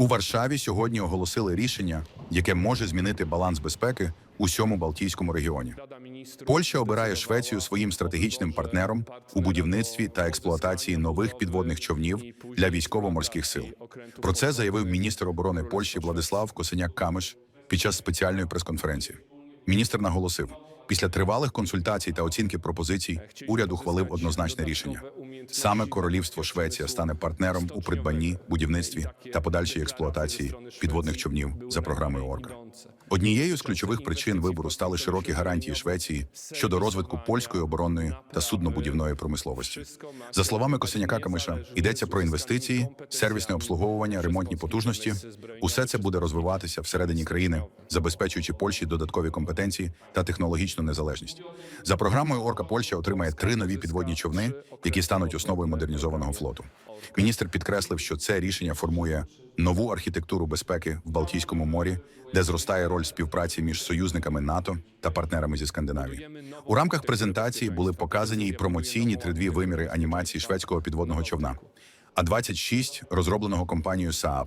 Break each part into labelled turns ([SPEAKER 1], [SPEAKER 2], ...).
[SPEAKER 1] У Варшаві сьогодні оголосили рішення, яке може змінити баланс безпеки у всьому Балтійському регіоні. Польща обирає Швецію своїм стратегічним партнером у будівництві та експлуатації нових підводних човнів для військово-морських сил. Про це заявив міністр оборони Польщі Владислав Косеняк Камиш під час спеціальної прес-конференції. Міністр наголосив, після тривалих консультацій та оцінки пропозицій уряд ухвалив однозначне рішення. Саме королівство Швеція стане партнером у придбанні, будівництві та подальшій експлуатації підводних човнів за програмою Орка. Однією з ключових причин вибору стали широкі гарантії Швеції щодо розвитку польської оборонної та суднобудівної промисловості. За словами Косеняка Камиша, йдеться про інвестиції, сервісне обслуговування, ремонтні потужності. Усе це буде розвиватися всередині країни, забезпечуючи Польщі додаткові компетенції та технологічну незалежність. За програмою Орка Польща отримає три нові підводні човни, які стануть основою модернізованого флоту. Міністр підкреслив, що це рішення формує нову архітектуру безпеки в Балтійському морі, де зростає роль співпраці між союзниками НАТО та партнерами зі Скандинавії. У рамках презентації були показані й промоційні 3D виміри анімації шведського підводного човна, а 26 розробленого компанією Saab,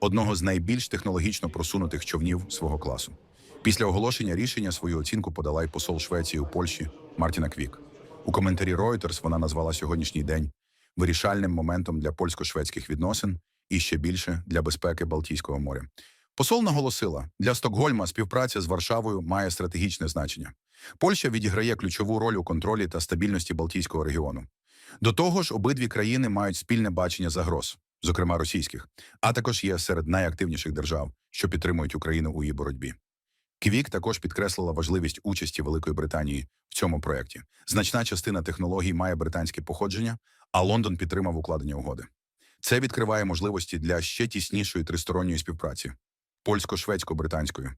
[SPEAKER 1] одного з найбільш технологічно просунутих човнів свого класу. Після оголошення рішення свою оцінку подала й посол Швеції у Польщі Мартіна Квік. У коментарі Reuters вона назвала сьогоднішній день вирішальним моментом для польсько-шведських відносин і ще більше для безпеки Балтійського моря. Посол наголосила, для Стокгольма співпраця з Варшавою має стратегічне значення. Польща відіграє ключову роль у контролі та стабільності Балтійського регіону. До того ж, обидві країни мають спільне бачення загроз, зокрема російських, а також є серед найактивніших держав, що підтримують Україну у її боротьбі. Квік також підкреслила важливість участі Великої Британії в цьому проєкті. Значна частина технологій має британське походження, а Лондон підтримав укладення угоди. Це відкриває можливості для ще тіснішої тристоронньої співпраці польсько-шведсько-британської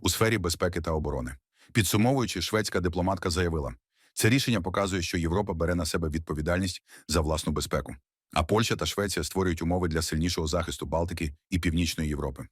[SPEAKER 1] у сфері безпеки та оборони. Підсумовуючи, шведська дипломатка заявила, це рішення показує, що Європа бере на себе відповідальність за власну безпеку, а Польща та Швеція створюють умови для сильнішого захисту Балтики і Північної Європи.